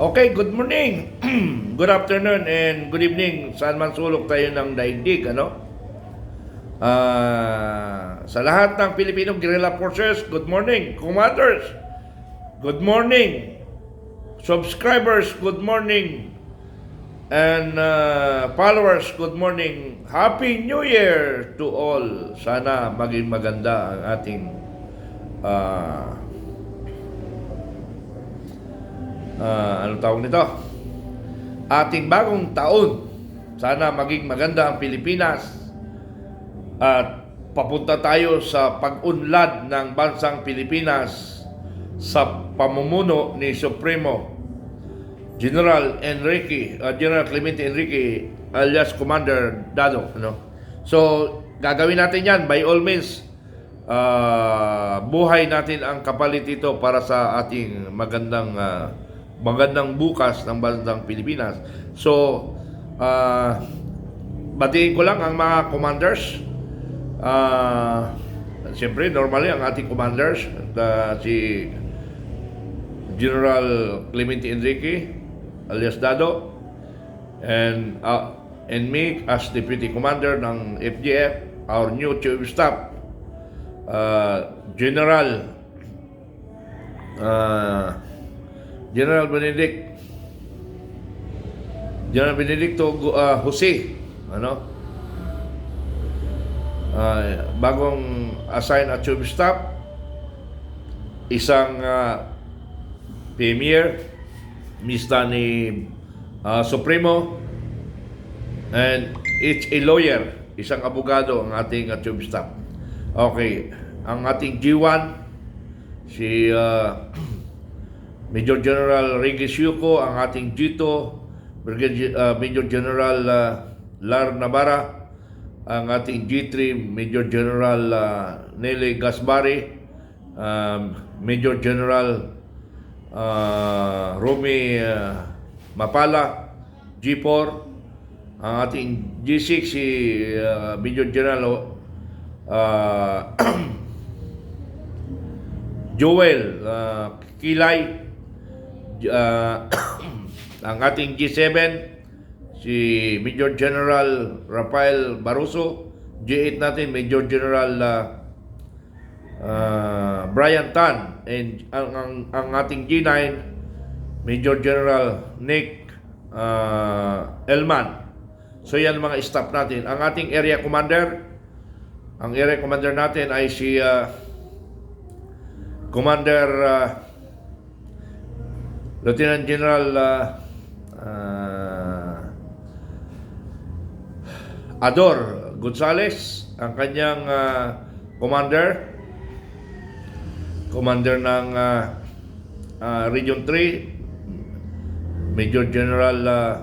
Okay, good morning, good afternoon, and good evening. Saan man sulok tayo ng daigdig, ano? Ah, sa lahat ng Filipino Guerrilla Forces, good morning. Commanders, good morning. Subscribers, good morning. And uh, followers, good morning. Happy New Year to all. Sana maging maganda ang ating ah, ah, ano tawag nito? Ating bagong taon. Sana maging maganda ang Pilipinas at papunta tayo sa pag-unlad ng bansang Pilipinas sa pamumuno ni Supremo General Enrique, uh, General Clemente Enrique alias Commander Dado. Ano? So, gagawin natin yan by all means. uh, buhay natin ang kapalit ito para sa ating magandang uh, magandang bukas ng bansang Pilipinas. So, uh, batiin ko lang ang mga commanders. Uh, Siyempre, normally ang ating commanders, uh, si General Clemente Enrique alias Dado and uh, and me as Deputy Commander ng FGF, our new Chief Staff, uh, General uh, General Benedict. General Benedicto uh, Jose ano? Uh, bagong assign at of Staff. Isang uh, Premier Mista ni uh, Supremo. And it's a lawyer isang abogado ang ating uh, of Staff. Okay ang ating G1 si uh, Major General Regis Yuko ang ating G2 Brigadier, uh, Major General uh, Lar Navarra ang ating G3 Major General uh, Nele Gasbari um, Major General uh, Romy uh, Mapala G4 ang ating G6 si uh, Major General uh, Joel uh, Kilay uh, ang ating G7 si Major General Rafael Baruso. G8 natin Major General uh, uh, Brian Tan. And ang, ang, ang ating G9 Major General Nick uh, Elman. So yan mga staff natin. Ang ating area commander ang area commander natin ay si uh, Commander uh, Lieutenant General uh, uh, Ador Gonzales ang kanyang uh, commander. Commander ng uh, uh, Region 3 Major General uh,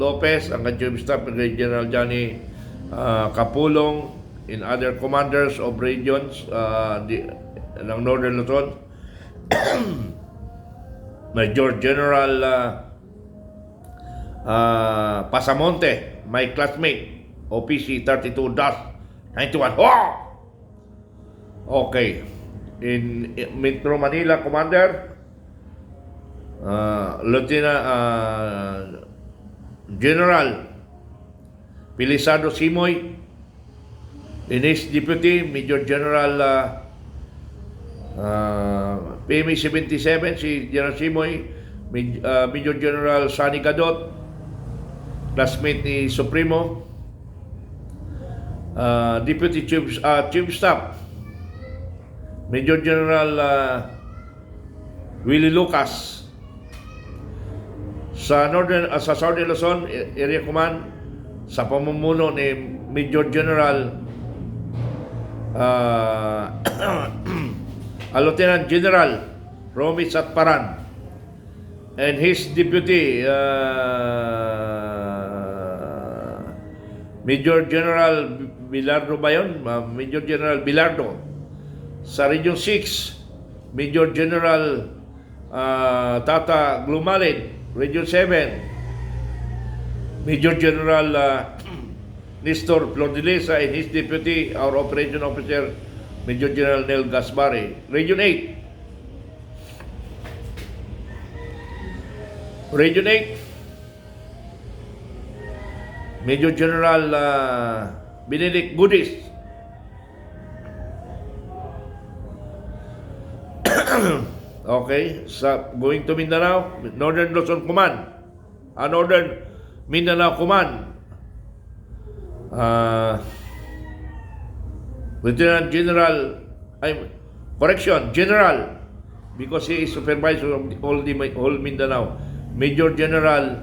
Lopez ang kanyang staff Brigadier General Johnny uh, Kapulong. In other commanders of regions uh, di, ng Northern Luzon Major General uh, uh, Pasamonte, my classmate, OPC 32-91. Oh! Okay. In, in Metro Manila, Commander, uh, Lieutenant uh, General Pilisado Simoy, in his deputy, Major General uh, uh, PME 77, si General Simoy, uh, Major General Sani Gadot, classmate ni Supremo, uh, Deputy Chief, uh, Chief Staff, Major General uh, Willie Lucas, sa Northern uh, sa Southern Luzon A- Area Command sa pamumuno ni Major General uh, a Lieutenant General Romy Satparan and his deputy uh, Major General Bilardo ba yun? Uh, Major General Bilardo sa Region 6 Major General uh, Tata Glumalin Region 7 Major General uh, Nestor Flordilesa and his deputy, our operation officer, Major General Nel Gasbari. Region 8, Region 8, Major General uh, Benedict Goodis. okay, sa going to Mindanao, Northern Luzon Command, uh, Northern Mindanao Command, uh, Lieutenant General, ay, correction, General, because he is supervisor of the, all the whole Mindanao, Major General,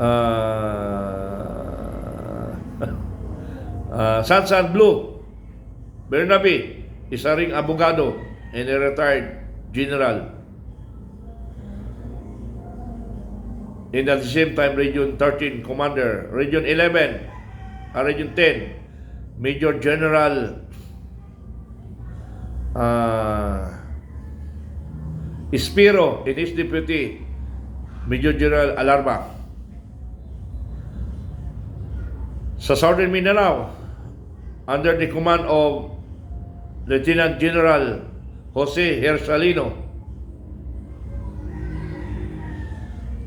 uh, uh, Sansan Blue, Bernabe, isa ring abogado and a retired general. And at the same time, Region 13 Commander, Region 11, uh, Region 10, Major General uh, Espiro and his deputy, Major General Alarma. Sa Southern Mindanao, under the command of Lieutenant General Jose Hersalino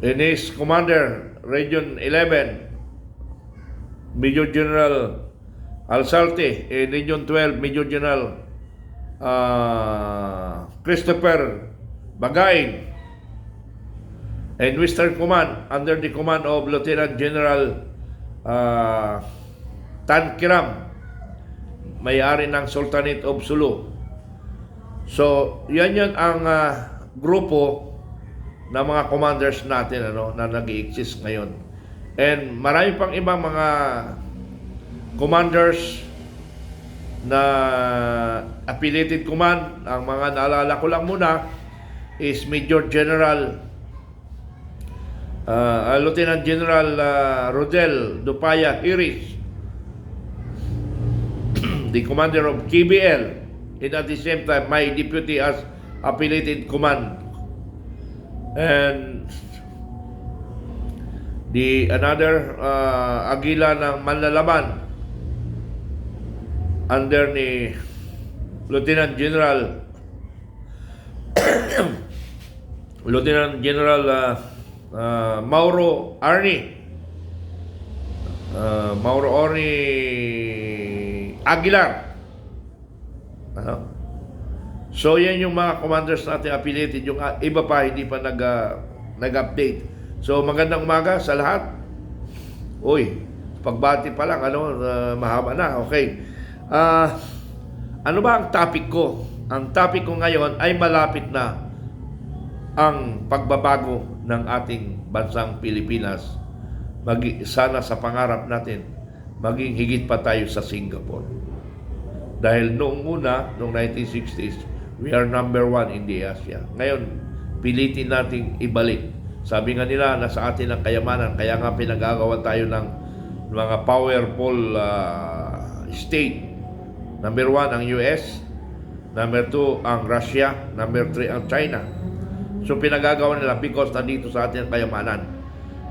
and his commander, Region 11, Major General Alsalte, and Region 12, Major General uh, Christopher Bagain, and Western Command under the command of Lieutenant General uh, Tan Kiram, may-ari ng Sultanate of Sulu. So, yan yan ang ah, grupo ng mga commanders natin ano, na nag exist ngayon. And marami pang ibang mga commanders na affiliated command. Ang mga naalala ko lang muna is Major General uh, Lieutenant General uh, Rodel Dupaya Iris, the commander of KBL, and at the same time, my deputy as affiliated command. And the another uh, agila ng manlalaban under ni Lieutenant General Lieutenant General uh, uh, Mauro Arni uh, Mauro Arni Aguilar ano? So yan yung mga commanders natin affiliated yung uh, iba pa hindi pa nag uh, nag-update. So magandang umaga sa lahat. Uy, pagbati pa lang ano uh, mahaba na. Okay. Ah ano ba ang topic ko? Ang topic ko ngayon ay malapit na ang pagbabago ng ating bansang Pilipinas. Magi, sana sa pangarap natin, maging higit pa tayo sa Singapore. Dahil noong una, noong 1960s, we are number one in the Asia. Ngayon, pilitin nating ibalik. Sabi nga nila, nasa atin ang kayamanan, kaya nga pinagagawa tayo ng mga powerful uh, state. Number one, ang US. Number two, ang Russia. Number three, ang China. So, pinagagawa nila because nandito sa atin ang kayamanan.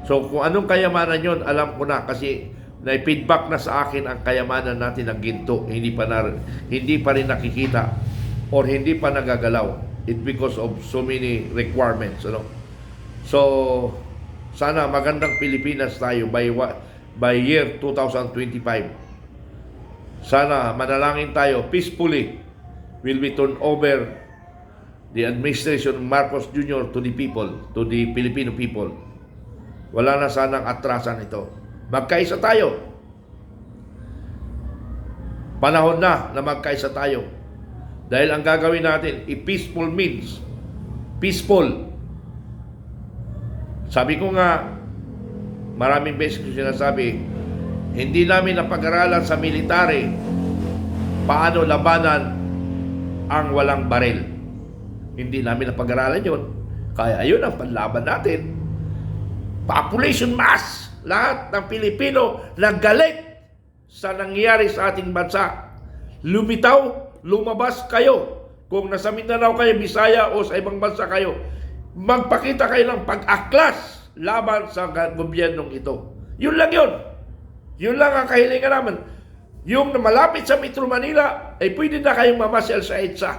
So, kung anong kayamanan yon alam ko na kasi na-feedback na sa akin ang kayamanan natin ng ginto. Hindi pa, na, hindi pa rin nakikita or hindi pa nagagalaw. It because of so many requirements. Ano? So, sana magandang Pilipinas tayo by, by year 2025. Sana manalangin tayo peacefully will be turned over the administration of Marcos Jr. to the people, to the Filipino people. Wala na sanang atrasan ito. Magkaisa tayo. Panahon na na magkaisa tayo. Dahil ang gagawin natin, i-peaceful means. Peaceful. Sabi ko nga, maraming beses ko sinasabi, hindi namin napag-aralan sa military paano labanan ang walang baril. Hindi namin napag-aralan yun. Kaya ayun ang panlaban natin. Population mass. Lahat ng Pilipino nagalit sa nangyari sa ating bansa. Lumitaw, lumabas kayo. Kung nasa Mindanao kayo, Bisaya o sa ibang bansa kayo, magpakita kayo ng pag-aklas laban sa gobyernong ito. Yun lang yun. Yun lang ang kahilingan namin. Yung malapit sa Metro Manila, ay pwede na kayong mamasyal sa EDSA.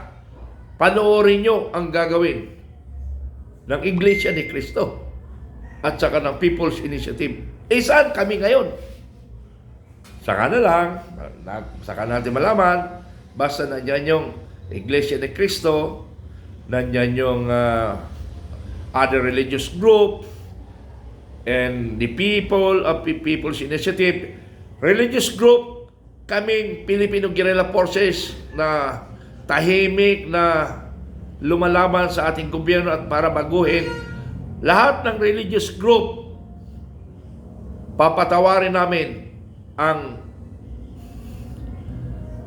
Panoorin nyo ang gagawin. ng Iglesia ni Cristo at saka ng People's Initiative. Eh saan kami ngayon? Saka na lang, saka natin malaman, basta nandyan yung Iglesia ni Cristo, nandyan yung ah, other religious group, and the people of the People's Initiative, religious group, kaming Filipino Guerrilla Forces na tahimik na lumalaban sa ating gobyerno at para baguhin lahat ng religious group papatawarin namin ang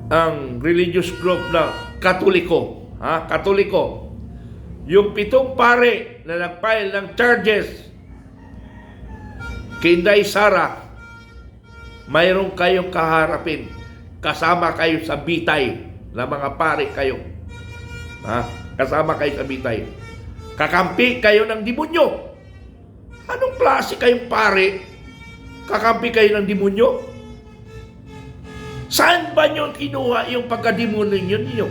ang religious group na Katoliko, ha? Katoliko. Yung pitong pare na nag-file ng charges kay Inday Sara, mayroon kayong kaharapin. Kasama kayo sa bitay na mga pare kayo. Ha? Kasama kayo sa bitay. Kakampi kayo ng demonyo. Anong klase kayong pare? Kakampi kayo ng demonyo? Saan ba nyo kinuha yung pagkademonyo ninyo?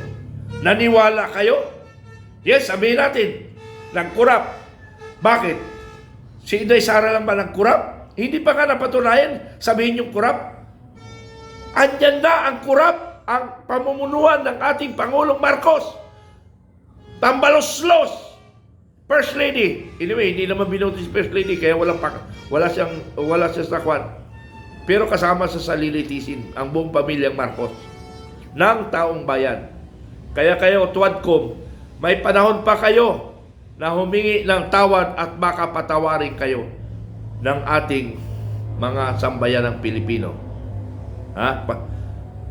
Naniwala kayo? Yes, sabihin natin, nagkurap. Bakit? Si Inday Sara lang ba nagkurap? Hindi pa nga napatunayan, sabihin yung kurap. Andyan na ang kurap, ang pamumunuan ng ating Pangulong Marcos. Tambalos-los. First Lady. Anyway, hindi naman binoto si First Lady, kaya wala, pa, wala siyang, wala siya sa kwan. Pero kasama sa salilitisin ang buong pamilyang Marcos ng taong bayan. Kaya kayo, Tuadcom, may panahon pa kayo na humingi ng tawad at baka patawarin kayo ng ating mga sambayan ng Pilipino. Ha?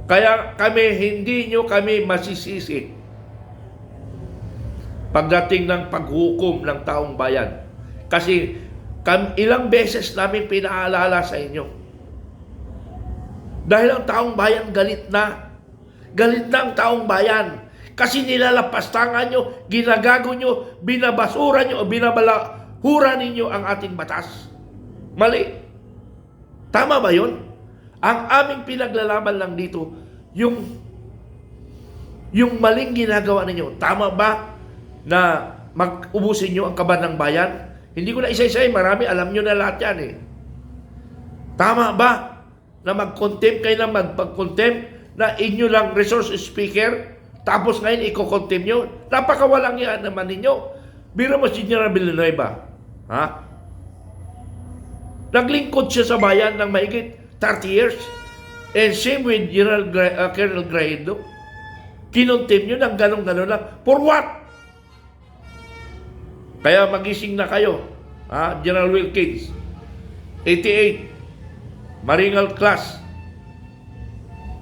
Kaya kami, hindi nyo kami masisisi pagdating ng paghukom ng taong bayan. Kasi kam, ilang beses namin pinaalala sa inyo. Dahil ang taong bayan galit na. Galit na ang taong bayan. Kasi nilalapastangan nyo, ginagago nyo, binabasura nyo, binabalahura ninyo ang ating batas. Mali. Tama ba yun? Ang aming pinaglalaban lang dito, yung yung maling ginagawa ninyo. Tama ba na mag-ubusin nyo ang kaban ng bayan? Hindi ko na isa-isay, marami, alam nyo na lahat yan eh. Tama ba na mag-contempt kayo na mag-contempt na inyo lang resource speaker, tapos ngayon iko-contempt nyo? Napakawalang yan naman ninyo. Biro mo si General Villanueva. Ha? Naglingkod siya sa bayan ng mahigit 30 years. And same with General Gra- uh, Colonel Graido. Kinontempt nyo ng ganong-ganon lang. For what? Kaya magising na kayo. Ha? General Wilkins. 88. Maringal class.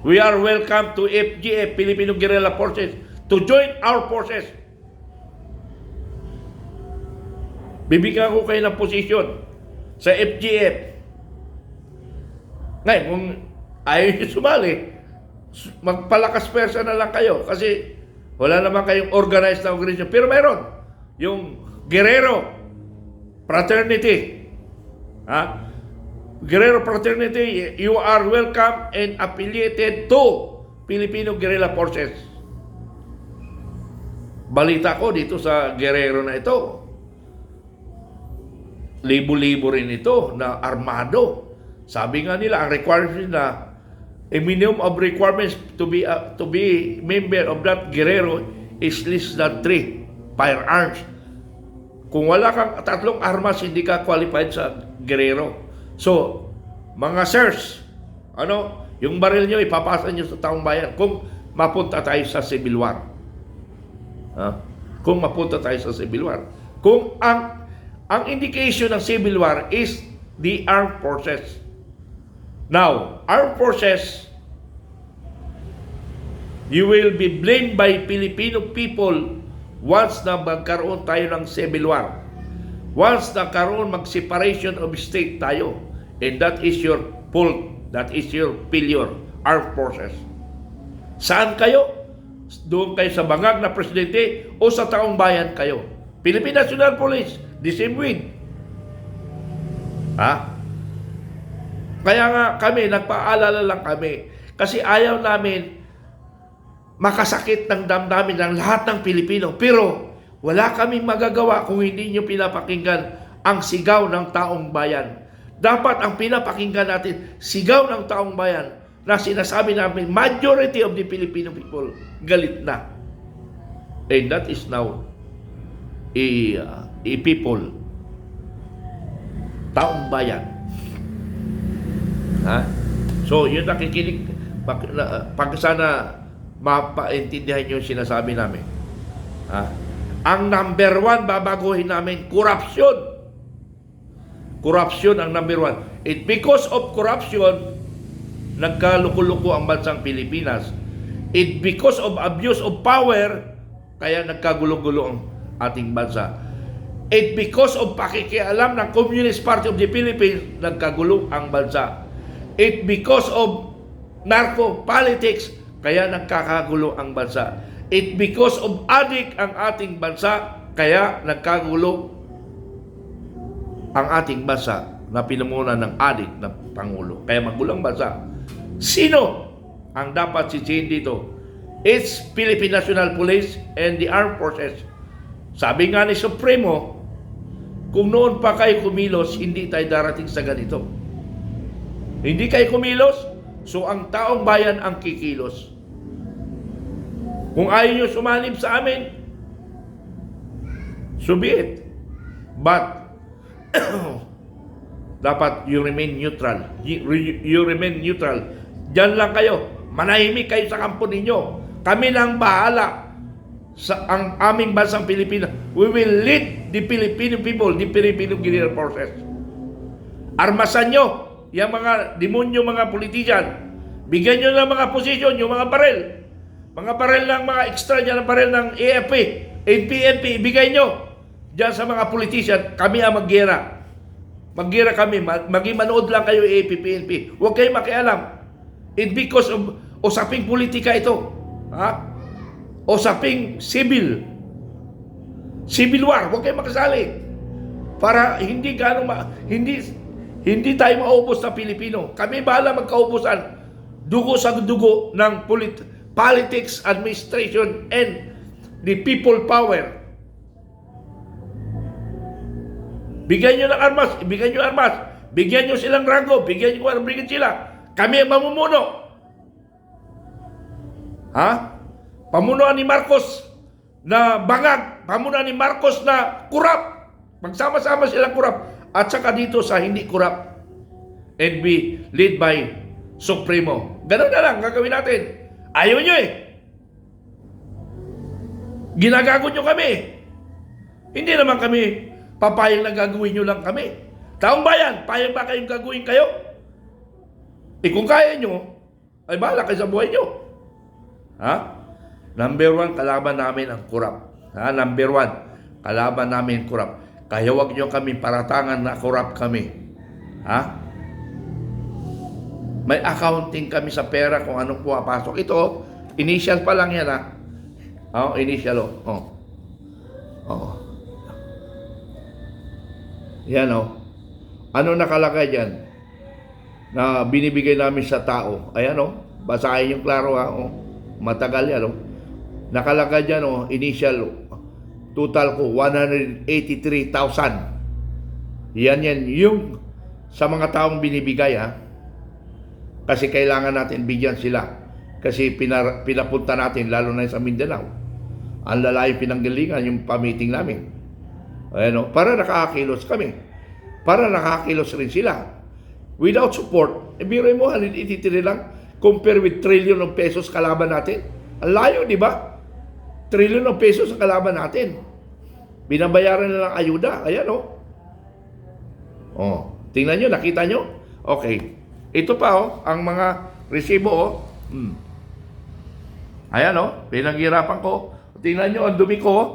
We are welcome to FGF, Filipino Guerrilla Forces, to join our forces. Bibigyan ko kayo ng posisyon sa FGF. Ngayon, kung ayaw nyo sumali, magpalakas persa na lang kayo kasi wala naman kayong organized na organization. Pero mayroon, yung Guerrero Fraternity. Ha? Guerrero Fraternity, you are welcome and affiliated to Filipino Guerrilla Forces. Balita ko dito sa Guerrero na ito, libo-libo rin ito na armado. Sabi nga nila, ang requirements na a minimum of requirements to be uh, to be member of that Guerrero is less than three firearms. Kung wala kang tatlong armas, hindi ka qualified sa Guerrero. So, mga sirs, ano, yung baril nyo, ipapasa nyo sa taong bayan kung mapunta tayo sa civil war. Ha? Kung mapunta tayo sa civil war. Kung ang ang indication ng civil war is the armed forces. Now, armed forces, you will be blamed by Filipino people once na magkaroon tayo ng civil war. Once na karoon mag-separation of state tayo. And that is your fault. That is your failure. Armed forces. Saan kayo? Doon kayo sa bangag na presidente o sa taong bayan kayo? Philippine National Police, the same with. Ha? Kaya nga kami, nagpaalala lang kami. Kasi ayaw namin makasakit ng damdamin ng lahat ng Pilipino. Pero Wala kaming magagawa kung hindi nyo pinapakinggan ang sigaw ng taong bayan. Dapat ang pinapakinggan natin, sigaw ng taong bayan na sinasabi namin, majority of the Filipino people galit na. And that is now a, uh, a people. Taong bayan. Ha? So, yun nakikinig. Pag, na, sana mapaintindihan yung sinasabi namin. Ha? Ang number one, babaguhin namin, corruption. Corruption ang number one. It because of corruption, nagkaluko-luko ang bansang Pilipinas. It because of abuse of power, kaya nagkagulo-gulo ang ating bansa. It because of pakikialam ng Communist Party of the Philippines, nagkagulo ang bansa. It because of narco politics, kaya nagkakagulo ang bansa. It because of addict ang ating bansa, kaya nagkagulo ang ating bansa na pinamuna ng adik na Pangulo. Kaya magulang bansa. Sino ang dapat sisihin dito? It's Philippine National Police and the Armed Forces. Sabi nga ni Supremo, kung noon pa kayo kumilos, hindi tayo darating sa ganito. Hindi kayo kumilos, so ang taong bayan ang kikilos. Kung ayaw nyo sumanib sa amin, so be it. But dapat you remain neutral. You, remain neutral. Diyan lang kayo. Manahimik kayo sa kampo ninyo. Kami nang bahala sa ang aming bansang Pilipinas. We will lead the Filipino people, the Filipino Guerrilla Forces. Armasan nyo yung mga demonyo mga politician. Bigyan nyo ng mga posisyon, yung mga barel. Mga barel ng mga extra dyan, barel ng AFP, APNP, ibigay nyo. Diyan sa mga politician, kami ang maggera. Maggera kami, mag- maging manood lang kayo AFP, PNP. Huwag kayo makialam. It because of usaping politika ito. Ha? Usaping civil. Civil war, huwag kayo makasali. Para hindi ganong ma- hindi hindi tayo maubos na Pilipino. Kami bahala magkaubusan. Dugo sa dugo ng polit- politics, administration, and the people power. Bigyan nyo ng armas, bigyan nyo armas, bigyan nyo silang rango, bigyan nyo bigyan sila. Kami ang mamumuno. Ha? Pamunuan ni Marcos na bangag, pamunuan ni Marcos na kurap. Magsama-sama silang kurap. At saka dito sa hindi kurap and be led by Supremo. Ganun na lang gagawin natin. Ayaw nyo eh. Ginagago nyo kami. Hindi naman kami papayag na gagawin nyo lang kami. Taong bayan, payag ba kayong gagawin kayo? Eh kung kaya nyo, ay bahala kayo sa buhay nyo. Ha? Number one, kalaban namin ang kurap. Ha? Number one, kalaban namin kurap. Kaya wag nyo kami paratangan na kurap kami. Ha? May accounting kami sa pera kung anong pumapasok. Ito, initial pa lang yan ha. Oh, initial oh. Oh. Oh. Yan oh. Ano nakalagay diyan? Na binibigay namin sa tao. Ayan oh. Basahin yung klaro ha. Oh. Matagal yan oh. Nakalagay diyan oh, initial oh. Total ko 183,000. Yan yan yung sa mga taong binibigay ha. Kasi kailangan natin bigyan sila. Kasi pinar, pinapunta natin lalo na sa Mindanao. Ang lalayo pinanggalingan yung pamiting namin. Ayan o, para nakakakilos kami. Para nakakakilos rin sila. Without support, eh, biro mo, 183 lang compare with trillion of pesos kalaban natin. Ang layo, di ba? Trillion of pesos ang kalaban natin. Binabayaran na ng ayuda. Ayan o. Oh, tingnan nyo, nakita nyo? Okay. Ito pa oh, ang mga resibo oh. Hmm. Ayan oh, pinaghirapan ko. Tingnan nyo ang dumi ko oh.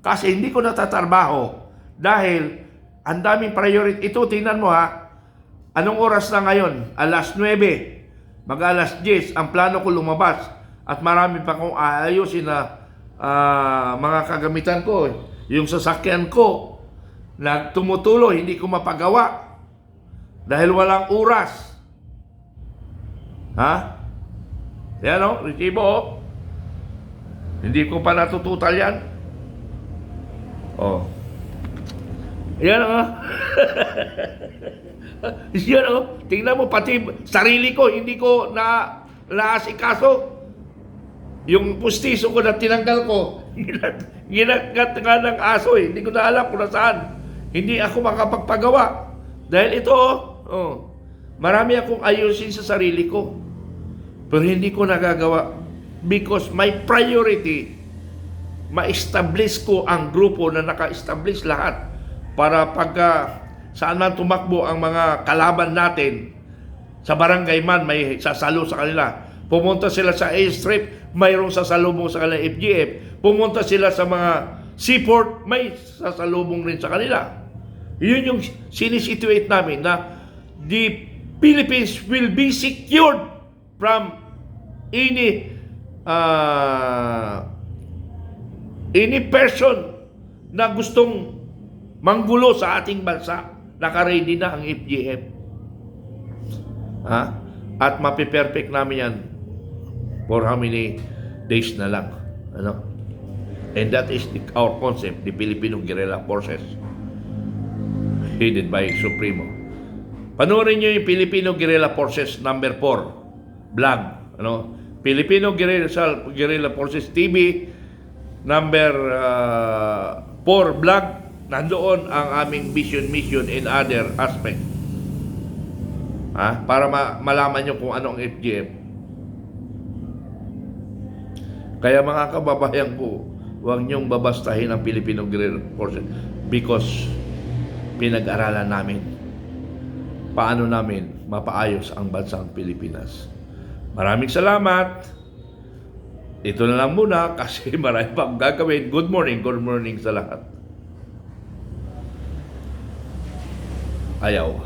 kasi hindi ko natatrabaho dahil ang daming priority. Ito, tingnan mo ha. Anong oras na ngayon? Alas 9. Mag alas 10. Ang plano ko lumabas. At marami pa kong aayusin na ah, mga kagamitan ko. Yung sasakyan ko na tumutuloy, hindi ko mapagawa. Dahil walang oras. Ha? Yan o, resibo o. Hindi ko pa natututal yan. Oh. Yan oh. Yan oh. Tingnan mo pati sarili ko hindi ko na naasikaso. Yung pustiso ko na tinanggal ko, ginagat nga ng aso eh. Hindi ko na alam kung nasaan. Hindi ako makapagpagawa. Dahil ito, oh, marami akong ayusin sa sarili ko. Pero hindi ko nagagawa because my priority, ma-establish ko ang grupo na naka-establish lahat para pagka saan man tumakbo ang mga kalaban natin, sa barangay man may sasalo sa kanila. Pumunta sila sa airstrip, mayroong sasalubong sa kanila FGF. Pumunta sila sa mga seaport, may sasalubong rin sa kanila. Yun yung sinisituate namin na the Philippines will be secured from any uh, any person na gustong manggulo sa ating bansa. Naka-ready na ang FGF. Ha? At mapiperfect namin yan for how many days na lang. Ano? And that is the, our concept, the Filipino Guerrilla Forces headed by Supremo. Panoorin nyo yung Filipino Guerrilla Forces number 4 vlog. Ano? Filipino Guerrilla, Guerrilla Forces TV number 4 vlog. Nandoon ang aming vision, mission, and other aspect. Ha? Para ma- malaman nyo kung ano ang FGF. Kaya mga kababayan ko, huwag niyong babastahin ang Filipino Guerrilla Forces because pinag-aralan namin paano namin mapaayos ang bansang Pilipinas. Maraming salamat. Ito na lang muna kasi marami pa gagawin. Good morning, good morning sa lahat. Ayaw.